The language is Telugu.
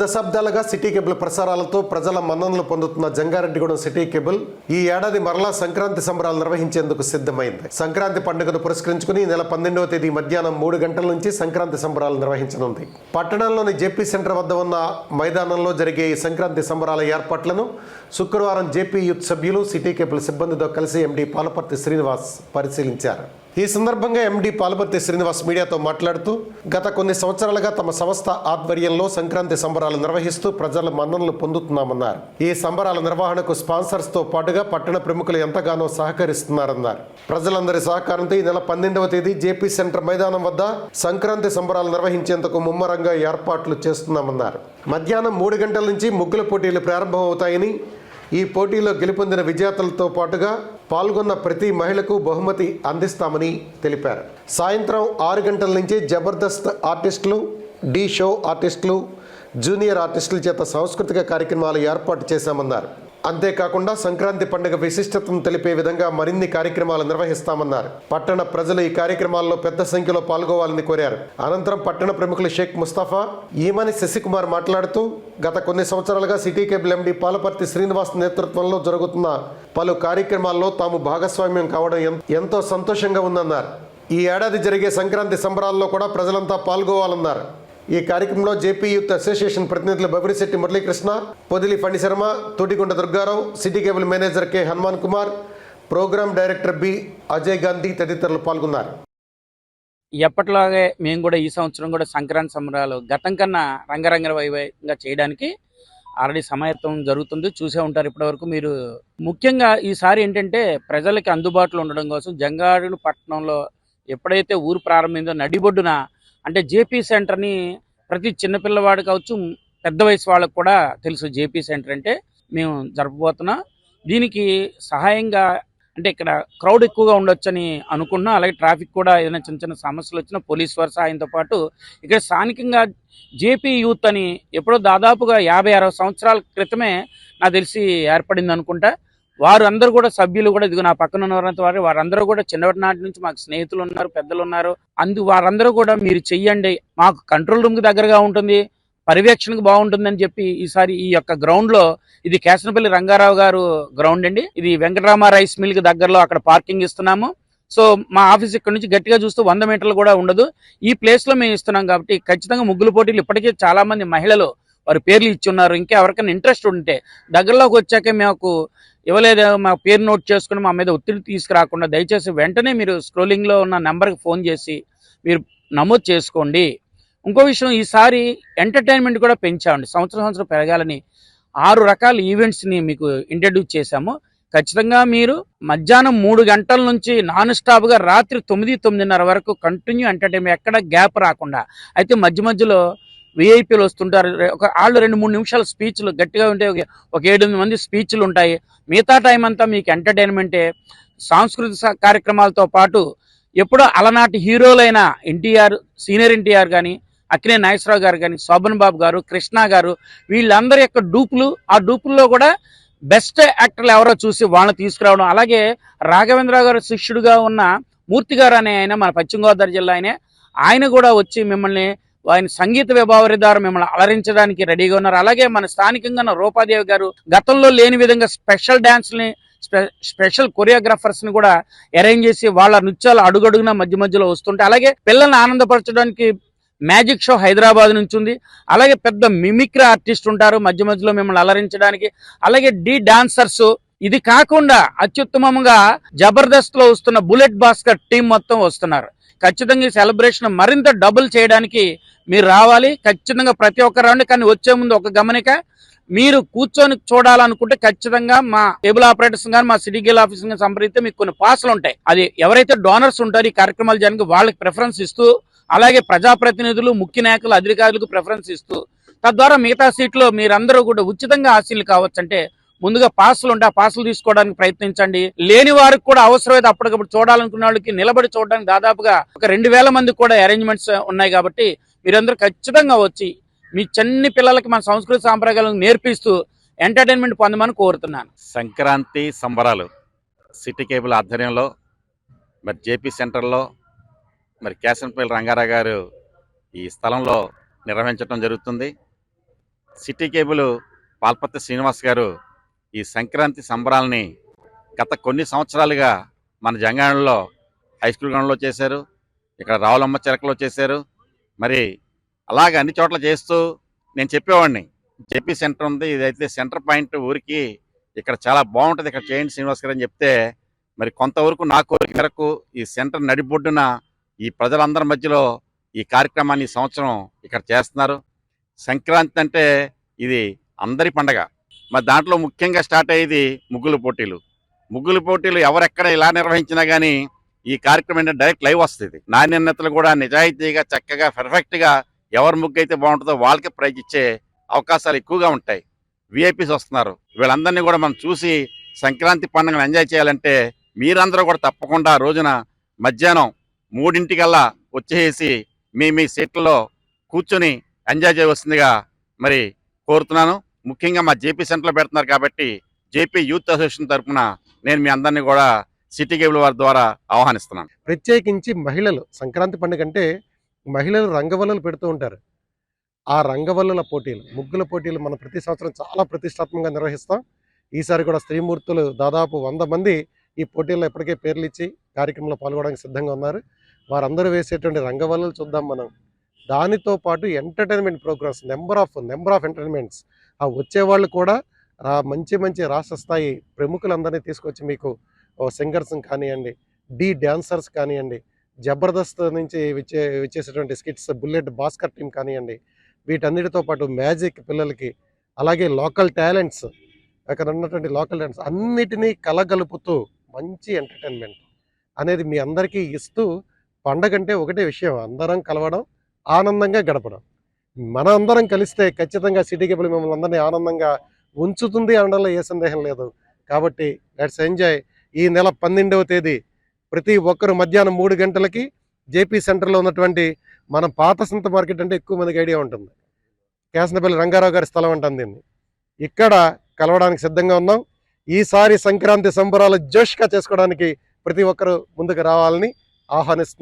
దశాబ్దాలుగా సిటీ కేబుల్ ప్రసారాలతో ప్రజల మన్ననలు పొందుతున్న జంగారెడ్డిగూడెం సిటీ కేబుల్ ఈ ఏడాది మరలా సంక్రాంతి సంబరాలు నిర్వహించేందుకు సిద్ధమైంది. సంక్రాంతి పండుగను పురస్కరించుకుని నెల పన్నెండవ తేదీ మధ్యాహ్నం మూడు గంటల నుంచి సంక్రాంతి సంబరాలు నిర్వహించనుంది. పట్టణంలోని జేపీ సెంటర్ వద్ద ఉన్న మైదానంలో జరిగే ఈ సంక్రాంతి సంబరాల ఏర్పాట్లను శుక్రవారం జేపీ యూత్ సభ్యులు సిటీ కేబుల్ సిబ్బందితో కలిసి ఎండీ పాలపర్తి శ్రీనివాస్ పరిశీలించారు. ఈ సందర్భంగా ఎండీ పాలపర్తి శ్రీనివాస్ మీడియాతో మాట్లాడుతూ గత కొన్ని సంవత్సరాలుగా తమ సంస్థ ఆధ్వర్యంలో సంక్రాంతి సంబరాలు నిర్వహిస్తూ ప్రజల మన్ననలు పొందుతున్నామన్నారు. ఈ సంబరాల నిర్వహణకు స్పాన్సర్స్తో పాటుగా పట్టణ ప్రముఖులు ఎంతగానో సహకరిస్తున్నారన్నారు. ప్రజలందరి సహకారంతో ఈ నెల పన్నెండవ తేదీ జేపీ సెంటర్ మైదానం వద్ద సంక్రాంతి సంబరాలు నిర్వహించేందుకు ముమ్మరంగా ఏర్పాట్లు చేస్తున్నామన్నారు. మధ్యాహ్నం మూడు గంటల నుంచి ముగ్గుల పోటీలు ప్రారంభమవుతాయని ఈ పోటీలో గెలుపొందిన విజేతలతో పాటుగా పాల్గొన్న ప్రతి మహిళకు బహుమతి అందిస్తామని తెలిపారు. సాయంత్రం ఆరు గంటల నుంచి జబర్దస్త్ ఆర్టిస్టులు డి షో ఆర్టిస్టులు జూనియర్ ఆర్టిస్టుల చేత సాంస్కృతిక కార్యక్రమాలు ఏర్పాటు చేశామన్నారు. అంతేకాకుండా సంక్రాంతి పండుగ విశిష్టతను తెలిపే విధంగా మరిన్ని కార్యక్రమాలు నిర్వహిస్తామన్నారు. పట్టణ ప్రజలు ఈ కార్యక్రమాల్లో పెద్ద సంఖ్యలో పాల్గొవాలని కోరారు. అనంతరం పట్టణ ప్రముఖులు షేక్ ముస్తాఫా ఈమని శశికుమార్ మాట్లాడుతూ గత కొన్ని సంవత్సరాలుగా city cable MD Palaparthi Srinivas నేతృత్వంలో జరుగుతున్న పలు కార్యక్రమాల్లో తాము భాగస్వామ్యం కావడం ఎంతో సంతోషంగా ఉందన్నారు. ఈ ఏడాది జరిగే సంక్రాంతి సంబరాల్లో కూడా ప్రజలంతా పాల్గొవాలన్నారు. ఈ కార్యక్రమంలో జేపీ యూత్ అసోసియేషన్ ప్రతినిధులు Babirisetti Muralikrishna Podili Phani Sharma Thotigunta Durgarao city cable manager K Hanuman Kumar program director B Ajay Gandhi తదితరులు పాల్గొన్నారు. ఎప్పటిలాగే మేము కూడా ఈ సంవత్సరం కూడా సంక్రాంతి సంబరాలు గతం కన్నా రంగరంగ వైభవంగా చేయడానికి ఆల్రెడీ సమాయత్తం జరుగుతుంది. చూసే ఉంటారు ఇప్పటివరకు మీరు. ముఖ్యంగా ఈసారి ఏంటంటే ప్రజలకి అందుబాటులో ఉండడం కోసం జంగాడు పట్టణంలో ఎప్పుడైతే ఊరు ప్రారంభమైందో నడిబొడ్డున అంటే జేపీ సెంటర్ని ప్రతి చిన్నపిల్లవాడు కావచ్చు పెద్ద వయసు వాళ్ళకు కూడా తెలుసు జేపీ సెంటర్ అంటే. మేము జరపబోతున్నాం. దీనికి సహాయంగా అంటే ఇక్కడ క్రౌడ్ ఎక్కువగా ఉండొచ్చని అనుకున్నాం అలాగే ట్రాఫిక్ కూడా ఏదైనా చిన్న చిన్న సమస్యలు వచ్చినా పోలీస్ వారి సహాయంతో పాటు ఇక్కడ స్థానికంగా జేపీ యూత్ అని ఎప్పుడో దాదాపుగా యాభై అరవై సంవత్సరాల క్రితమే నాకు తెలిసి ఏర్పడింది అనుకుంటా వారు అందరూ కూడా సభ్యులు కూడా ఇదిగో నా పక్కన ఉన్నవారంత వారు వారందరూ కూడా చిన్నటి నాటి నుంచి మాకు స్నేహితులు ఉన్నారు పెద్దలు ఉన్నారు. అందు వారందరూ కూడా మీరు చెయ్యండి. మాకు కంట్రోల్ రూమ్కి దగ్గరగా ఉంటుంది పర్యవేక్షణకు బాగుంటుందని చెప్పి ఈసారి ఈ యొక్క గ్రౌండ్లో ఇది కేసనపల్లి రంగారావు గారు గ్రౌండ్ అండి. ఇది వెంకటరామ రైస్ మిల్కి దగ్గరలో అక్కడ పార్కింగ్ ఇస్తున్నాము. సో మా ఆఫీస్ ఇక్కడ నుంచి గట్టిగా చూస్తే వంద మీటర్లు కూడా ఉండదు. ఈ ప్లేస్లో మేము ఇస్తున్నాం కాబట్టి ఖచ్చితంగా ముగ్గులు పోటీలు ఇప్పటికే చాలా మంది మహిళలు వారి పేర్లు ఇచ్చి ఉన్నారు. ఇంకా ఎవరికైనా ఇంట్రెస్ట్ ఉంటే దగ్గరలోకి వచ్చాక మాకు ఇవ్వలేదు. మా పేరు నోట్ చేసుకుని మా మీద ఒత్తిడి తీసుకురాకుండా దయచేసి వెంటనే మీరు స్క్రోలింగ్లో ఉన్న నెంబర్కి ఫోన్ చేసి మీరు నమోదు చేసుకోండి. ఇంకో విషయం ఈసారి ఎంటర్టైన్మెంట్ కూడా పెంచామండి. సంవత్సరం సంవత్సరం పెరగాలని ఆరు రకాల ఈవెంట్స్ని మీకు ఇంట్రడ్యూస్ చేశాము. ఖచ్చితంగా మీరు మధ్యాహ్నం మూడు గంటల నుంచి నాన్ స్టాప్గా రాత్రి తొమ్మిది తొమ్మిదిన్నర వరకు కంటిన్యూ ఎంటర్టైన్మెంట్ ఎక్కడ గ్యాప్ రాకుండా. అయితే మధ్య మధ్యలో విఐపీలు వస్తుంటారు. ఒక వాళ్ళు రెండు మూడు నిమిషాల స్పీచ్లు గట్టిగా ఉంటే ఒక- ఒక ఏడెనిమిది మంది స్పీచ్లు ఉంటాయి. మిగతా టైం అంతా మీకు ఎంటర్టైన్మెంటే సాంస్కృతిక కార్యక్రమాలతో పాటు ఎప్పుడో అలనాటి హీరోలైన ఎన్టీఆర్ సీనియర్ ఎన్టీఆర్ కానీ అక్కినే నాగేశ్వరరావు గారు కానీ శోభన్ బాబు గారు కృష్ణ గారు వీళ్ళందరి యొక్క డూపులు ఆ డూపుల్లో కూడా బెస్ట్ యాక్టర్లు ఎవరో చూసి వాళ్ళని తీసుకురావడం. అలాగే రాఘవేంద్ర గారు శిష్యుడుగా ఉన్న మూర్తి గారు అనే ఆయన మన పశ్చిమ గోదావరి జిల్లా ఆయనే. ఆయన కూడా వచ్చి మిమ్మల్ని ఆయన సంగీత విభావరి ద్వారా మిమ్మల్ని అలరించడానికి రెడీగా ఉన్నారు. అలాగే మన స్థానికంగా ఉన్న రూపాదేవి గారు గతంలో లేని విధంగా స్పెషల్ డ్యాన్స్ని స్పె- స్పెషల్ కొరియోగ్రాఫర్స్ని కూడా అరేంజ్ చేసి వాళ్ళ నృత్యాలు అడుగడుగున మధ్య మధ్యలో వస్తుంటే అలాగే పిల్లల్ని ఆనందపరచడానికి మ్యాజిక్ షో హైదరాబాద్ నుంచి ఉంది. అలాగే పెద్ద మిమిక్రీ ఆర్టిస్ట్ ఉంటారు మధ్య మధ్యలో మిమ్మల్ని అలరించడానికి. అలాగే డి డాన్సర్స్ ఇది కాకుండా అత్యుత్తమంగా జబర్దస్త్లో వస్తున్న బుల్లెట్ భాస్కర్ టీం మొత్తం వస్తున్నారు. ఖచ్చితంగా ఈ సెలబ్రేషన్ మరింత డబుల్ చేయడానికి మీరు రావాలి. ఖచ్చితంగా ప్రతి ఒక్క రౌండ్ కానీ వచ్చే ముందు ఒక గమనిక మీరు కూర్చొని చూడాలనుకుంటే ఖచ్చితంగా మా టేబుల్ ఆపరేటర్స్ కానీ మా సిటీ గేల్ ఆఫీస్ కానీ సంప్రదిస్తే మీకు కొన్ని పాసులు ఉంటాయి. అది ఎవరైతే డోనర్స్ ఉంటారో ఈ కార్యక్రమాలు జరగడానికి వాళ్ళకి ప్రిఫరెన్స్ ఇస్తూ అలాగే ప్రజాప్రతినిధులు ముఖ్య నాయకులు అధికారులకు ప్రిఫరెన్స్ ఇస్తూ తద్వారా మిగతా సీట్లో మీరందరూ కూడా ఉచితంగా ఆశీలు కావచ్చు అంటే ముందుగా పాసులు ఉంటే ఆ పాసులు తీసుకోవడానికి ప్రయత్నించండి. లేని వారికి కూడా అవసరమైతే అప్పటికప్పుడు చూడాలనుకున్న వాళ్ళకి నిలబడి చూడడానికి దాదాపుగా ఒక రెండు వేల మంది కూడా అరేంజ్మెంట్స్ ఉన్నాయి కాబట్టి మీరందరూ ఖచ్చితంగా వచ్చి మీ చిన్ని పిల్లలకి మన సంస్కృతి సాంప్రదాయాలను నేర్పిస్తూ ఎంటర్టైన్మెంట్ పొందమని కోరుతున్నాను. సంక్రాంతి సంబరాలు సిటీ కేబుల్ ఆధ్వర్యంలో మరి జేపీ సెంటర్లో మరి కేశంపల్లి రంగారావు గారు ఈ స్థలంలో నిర్వహించడం జరుగుతుంది. సిటీ కేబుల్ పాల్పత్తి శ్రీనివాస్ గారు ఈ సంక్రాంతి సంబరాలని గత కొన్ని సంవత్సరాలుగా మన జంగాణంలో హై స్కూల్ గ్రౌండ్లో చేశారు ఇక్కడ రావులమ్మ చిలకలో చేశారు. మరి అలాగ అన్ని చోట్ల చేస్తూ నేను చెప్పేవాడిని. జేపీ సెంటర్ ఉంది ఇదైతే సెంటర్ పాయింట్ ఊరికి ఇక్కడ చాలా బాగుంటుంది ఇక్కడ చేయండి శ్రీనివాస్ గారు అని చెప్తే మరి కొంతవరకు నా కోరిక మేరకు ఈ సెంటర్ నడిబొడ్డున ఈ ప్రజలందరి మధ్యలో ఈ కార్యక్రమాన్ని సంవత్సరం ఇక్కడ చేస్తున్నారు. సంక్రాంతి అంటే ఇది అందరి పండగ. మరి దాంట్లో ముఖ్యంగా స్టార్ట్ అయ్యేది ముగ్గుల పోటీలు. ముగ్గుల పోటీలు ఎవరెక్కడ ఇలా నిర్వహించినా కానీ ఈ కార్యక్రమం ఏంటంటే డైరెక్ట్ లైవ్ వస్తుంది. నాణ్యతలు కూడా నిజాయితీగా చక్కగా పర్ఫెక్ట్గా ఎవరి ముగ్గు అయితే బాగుంటుందో వాళ్ళకి ప్రైజ్ ఇచ్చే అవకాశాలు ఎక్కువగా ఉంటాయి. విఐపీస్ వస్తున్నారు. వీళ్ళందరినీ కూడా మనం చూసి సంక్రాంతి పండుగను ఎంజాయ్ చేయాలంటే మీరందరూ కూడా తప్పకుండా ఆ రోజున మధ్యాహ్నం మూడింటికల్లా వచ్చేసి మీ మీ సీట్లలో కూర్చొని ఎంజాయ్ చేయవలసిందిగా మరి కోరుతున్నాను. ముఖ్యంగా మా జేపీ సెంటర్లో పెడుతున్నారు కాబట్టి జేపీ యూత్ అసోసియేషన్ తరఫున నేను మీ అందరినీ కూడా సిటీ కేబుల్ వారి ద్వారా ఆహ్వానిస్తున్నాను. ప్రత్యేకించి మహిళలు సంక్రాంతి పండుగ అంటే మహిళలు రంగవల్లలు పెడుతూ ఉంటారు. ఆ రంగవల్లుల పోటీలు ముగ్గుల పోటీలు మనం ప్రతి సంవత్సరం చాలా ప్రతిష్టాత్మకంగా నిర్వహిస్తాం. ఈసారి కూడా స్త్రీమూర్తులు దాదాపు వంద మంది ఈ పోటీల్లో ఇప్పటికే పేర్లు ఇచ్చి కార్యక్రమంలో పాల్గొనడానికి సిద్ధంగా ఉన్నారు. వారందరూ వేసేటువంటి రంగవల్లులు చూద్దాం మనం. దానితో పాటు entertainment programs number of number of entertainments ఆ వచ్చేవాళ్ళు కూడా రా మంచి మంచి రాష్ట్ర స్థాయి ప్రముఖులందరినీ తీసుకొచ్చి మీకు సింగర్స్ కానివ్వండి డి డ్యాన్సర్స్ కానివ్వండి జబర్దస్త్ నుంచి విచ్చే విచ్చేసేటువంటి స్కిట్స్ బుల్లెట్ భాస్కర్ టీం కానివ్వండి వీటన్నిటితో పాటు మ్యాజిక్ పిల్లలకి అలాగే లోకల్ టాలెంట్స్ అక్కడ ఉన్నటువంటి లోకల్ టాలెంట్స్ అన్నిటినీ కలగలుపుతూ మంచి ఎంటర్టైన్మెంట్ అనేది మీ అందరికీ ఇస్తూ పండగంటే ఒకటే విషయం అందరం కలవడం ఆనందంగా గడపడం. మన అందరం కలిస్తే ఖచ్చితంగా సిటీ కేబుల్ మిమ్మల్ని అందరినీ ఆనందంగా ఉంచుతుంది అనడంలో ఏ సందేహం లేదు. కాబట్టి లెట్స్ ఎంజాయ్. ఈ నెల పన్నెండవ తేదీ ప్రతి ఒక్కరు మధ్యాహ్నం మూడు గంటలకి జేపీ సెంటర్లో ఉన్నటువంటి మన పాత సంత మార్కెట్ అంటే ఎక్కువ మందికి ఐడియా ఉంటుంది. కేసనపల్లి రంగారావు గారి స్థలం అంటుంది దీన్ని. ఇక్కడ కలవడానికి సిద్ధంగా ఉన్నాం. ఈసారి సంక్రాంతి సంబరాలు జోష్గా చేసుకోవడానికి ప్రతి ఒక్కరు ముందుకు రావాలని ఆహ్వానిస్తున్నాం.